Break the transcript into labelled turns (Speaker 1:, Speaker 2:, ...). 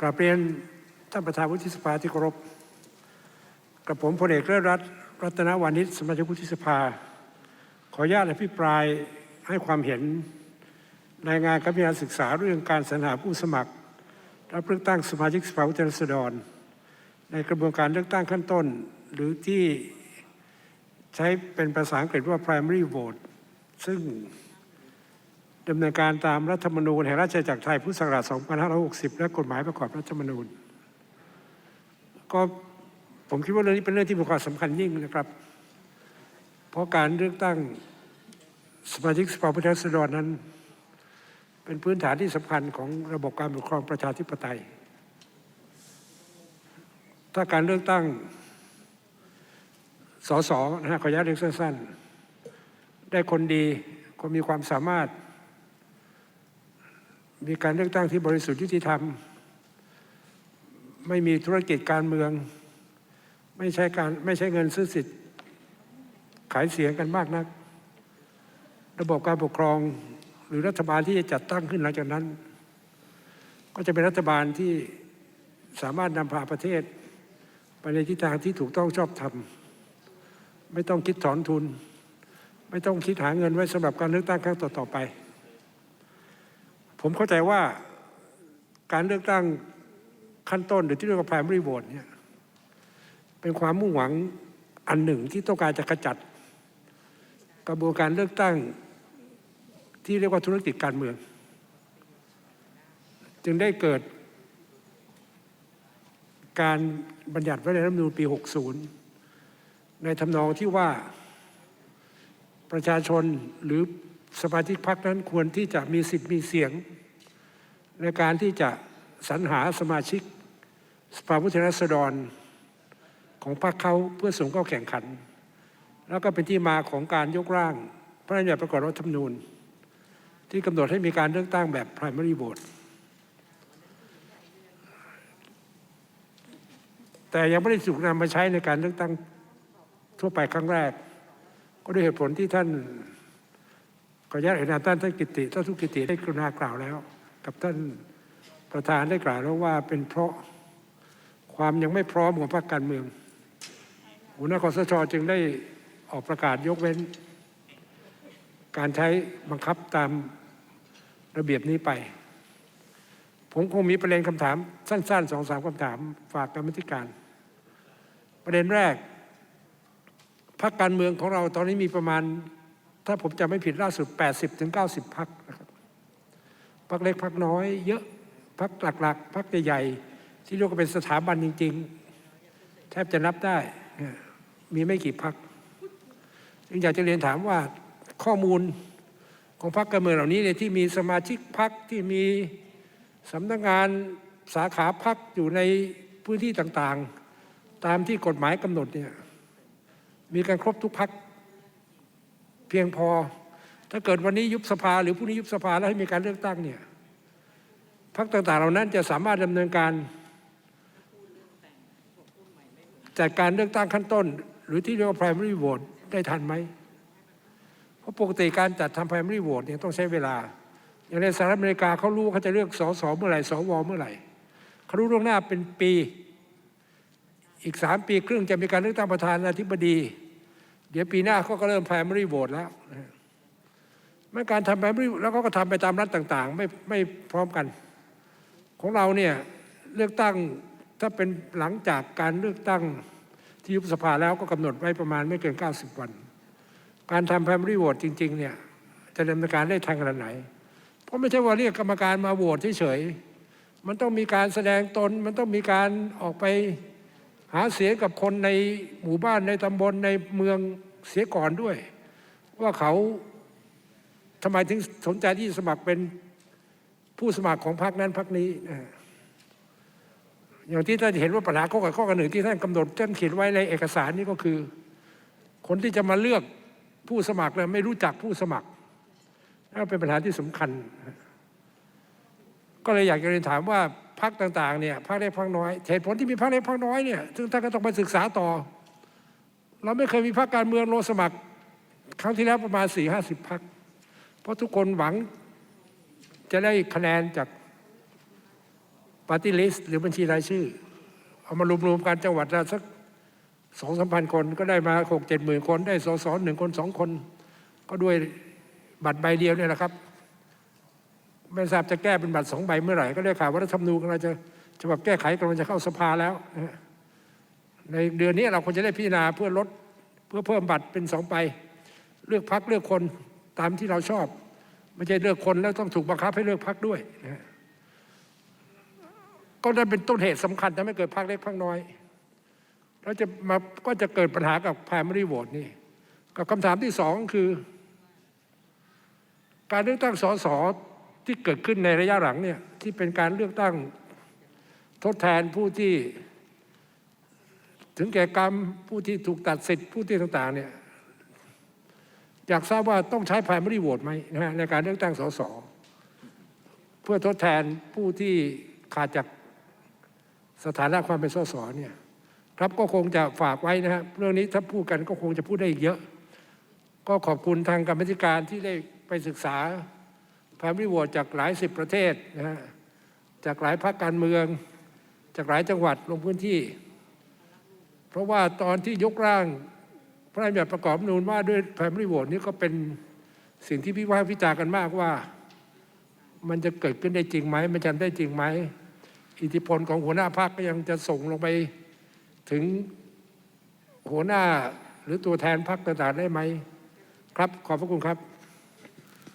Speaker 1: กราบเรียนท่านประธานวุฒิสภาที่เคารพกระผมพลเอกเลิศรัตน์รัตนวานิชสมาชิกวุฒิสภา ขออนุญาตอภิปรายให้ความเห็นรายงานการพิจารณาศึกษาเรื่องการสรรหาผู้สมัครรับเลือกตั้งสมาชิกสภาผู้แทนราษฎร ในกระบวนการเลือกตั้งขั้นต้น หรือที่ใช้เป็นภาษาอังกฤษว่า primary vote ซึ่ง ดำเนินการตามรัฐธรรมนูญแห่งราชอาณาจักรไทยพุทธศักราช 2560 และกฎหมายประกอบรัฐธรรมนูญ ก็ผมคิดว่าเรื่องนี้เป็นเรื่องที่มีความสำคัญยิ่งนะครับ เพราะการเลือกตั้งสมาชิกสภาผู้แทนราษฎรนั้น เป็นพื้นฐานที่สำคัญของระบบการปกครองประชาธิปไตย ถ้าการเลือกตั้งสสนะฮะขออนุญาตเรียกสั้นๆ ได้คนดีคนมีความสามารถ มีการเลือกตั้งที่บริสุทธิ์ยุติธรรม ไม่มีธุรกิจการเมือง ไม่ใช่การไม่ใช่เงินซื้อสิทธิ์ ขายเสียงกันมากนัก ระบบการปกครองหรือรัฐบาลที่จะจัดตั้งขึ้นหลังจากนั้น ก็จะเป็นรัฐบาลที่สามารถนำพาประเทศ ไปในทิศทางที่ถูกต้องชอบธรรม ไม่ต้องคิดถอนทุน ไม่ต้องคิดหาเงินไว้สำหรับการเลือกตั้งครั้งต่อๆไป ผมเข้าใจว่าการเลือกตั้งขั้นต้นหรือที่เรียกว่า primary vote เนี่ยเป็นความมุ่งหวังอันหนึ่งที่ต้องการจะขจัด กระบวนการเลือกตั้งที่เรียกว่าธุรกิจการเมือง จึงได้เกิด การบัญญัติไว้ในรัฐธรรมนูญปี 60 ในทำนองที่ว่าประชาชนหรือ สมาชิกพรรคนั้นควรที่จะมีสิทธิ์มีเสียง ในการที่จะสรรหาสมาชิกสภาผู้แทนราษฎรของพรรคเขาเพื่อส่งเข้าแข่งขัน แล้วก็เป็นที่มาของการยกร่าง พระราชบัญญัติประกอบรัฐธรรมนูญ ที่กำหนดให้มีการเลือกตั้งแบบ primary vote แต่ยังไม่ได้ถูกนำมาใช้ในการเลือกตั้งทั่วไปครั้งแรก ก็ด้วยเหตุผลที่ท่าน ออนุญาตเอ่ยนท่านท่านกิติท่านทุกกิติได้กรุณากล่าวแล้ว กับท่านประธานได้กล่าวแล้วว่าเป็นเพราะความยังไม่พร้อมของพรรคการเมืองหัวหน้าคอสชจึงได้ออกประกาศยกเว้น การใช้บังคับตามระเบียบนี้ไป ผมคงมีประเด็นคำถาม สั้นๆสองสามคำถามฝากกรรมธิการ ประเด็นแรกพรรคการเมืองของเราตอนนี้มีประมาณ ถ้าผมจำไม่ผิดล่าสุด 80ถึง90พักนะครับพักเล็กพักน้อยเยอะพักหลักๆพักใหญ่ๆ ที่เรียกว่าเป็นสถาบันจริง ๆ แทบจะนับได้ มีไม่กี่พักจึงอยากจะเรียนถามว่าข้อมูลของพรรคการเมืองเหล่านี้เนี่ยที่มีสมาชิกพรรคที่มีสำนักงานสาขาพรรคอยู่ในพื้นที่ต่างๆ ตามที่กฎหมายกำหนดเนี่ยมีการครบทุกพัก เพียงพอ ถ้าเกิดวันนี้ยุบสภา หรือพรุ่งนี้ยุบสภาแล้วให้มีการเลือกตั้งเนี่ยพรรคต่างๆเหล่านั้นจะสามารถดำเนินการจัดการเลือกตั้งขั้นต้น หรือที่เรียกว่า primary vote ได้ทันไหม เพราะปกติการจัดทำ primary vote เนี่ยต้องใช้เวลา อย่างในสหรัฐอเมริกาเขารู้เขาจะเลือกสสเมื่อไหร่สวเมื่อไหร่เขารู้ล่วงหน้าเป็นปี อีกสามปีครึ่งจะมีการเลือกตั้งประธานาธิบดี ดี๋ยวปีหน้าเขาก็เริ่ม primary vote แล้วนะเมื่การทำ primary แล้วก็ทำไปตามรัฐต่างๆ ไม่ไม่พร้อมกัน ของเราเนี่ยเลือกตั้งถ้าเป็นหลังจากการเลือกตั้งที่ยุบสภาแล้วก็กำหนดไว้ประมาณไม่เกิน 90 วัน การทำ primary vote จริง ๆ เนี่ยจะดำเนินการได้ทางขนาดไหน เพราะไม่ใช่ว่าเรียกกรรมการมาโหวตเฉยๆมันต้องมีการแสดงตน มันต้องมีการออกไป หาเสียงกับคนในหมู่บ้านในตำบลในเมืองเสียก่อนด้วย ว่าเขาทำไมถึงสนใจที่สมัครเป็นผู้สมัครของพรรคนั้นพรรคนี้นะอย่างที่ท่านเห็นว่าปัญหาข้อกับข้อกันหนึ่งที่ท่านกำหนดท่านเขียนไว้ในเอกสารนี้ก็คือ คนที่จะมาเลือกผู้สมัครเนี่ยไม่รู้จักผู้สมัครนั่นเป็นปัญหาที่สำคัญ ก็เลยอยากจะเรียนถามว่า พรรคต่างๆเนี่ยพรรคเล็กพรรคน้อยเหตุผลที่มีพรรคเล็กพรรคน้อยเนี่ยซึ่งท่านก็ต้องไปศึกษาต่อ เราไม่เคยมีพรรคการเมืองลงสมัคร ครั้งที่แล้วประมาณสี่ห้าสิบพรรคเพราะทุกคนหวังจะได้คะแนนจากปาร์ตี้ลิสต์หรือบัญชีรายชื่อ เอามารวมๆกันจังหวัดละสักสองสามพันคนก็ได้มาหกเจ็ดหมื่นคนได้สสหนึ่งคนสองคน ก็ด้วยบัตรใบเดียวเนี่ยนะครับ ไม่ทราบจะแก้เป็นบัตรสองใบเมื่อไหร่ก็ได้ข่าวว่ารัฐธรรมนูญกำลังจะฉบับแก้ไขกำลังจะเข้าสภาแล้ว ในเดือนนี้เราควรจะได้พิจารณาเพื่อลดเพื่อเพิ่มบัตรเป็นสองใบเลือกพักเลือกคนตามที่เราชอบ ไม่ใช่เลือกคนแล้วต้องถูกบังคับให้เลือกพักด้วยนะก็นั่นเป็นต้นเหตุสำคัญทำให้เกิดพักเล็กพักน้อยแล้วจะมาก็จะเกิดปัญหากับ primary vote นี่กับคำถามที่สองคือ การเลือกตั้งสส ที่เกิดขึ้นในระยะหลังเนี่ยที่เป็นการเลือกตั้งทดแทนผู้ที่ ถึงแก่กรรมผู้ที่ถูกตัดสิทธิ์ผู้ที่ต่างๆเนี่ยอยากทราบว่าต้องใช้ primary vote ไหมนะฮะในการเลือกตั้งสสเพื่อทดแทนผู้ที่ขาดจากสถานะความเป็นสสเนี่ยครับก็คงจะฝากไว้นะครับเรื่องนี้ถ้าพูดกันก็คงจะพูดได้อีกเยอะ ก็ขอบคุณทางกรรมธิการที่ได้ไปศึกษา พามริวอจากหลายสิบประเทศนะฮะจากหลายภาคการเมือง จากหลายจังหวัดลงพื้นที่ เพราะว่าตอนที่ยกร่างพระราชบัญญัติประกอบรัฐมนูญว่าด้วยพามริวอนี่ก็เป็นสิ่งที่พิพากษ์วิจารณ์กันมากว่า มันจะเกิดขึ้นได้จริงไหมมันจะได้จริงไหมอิทธิพลของหัวหน้าพรรคก็ยังจะส่งลงไปถึงหัวหน้าหรือตัวแทนพรรคต่างๆได้ไหม ครับ ขอบพระคุณครับ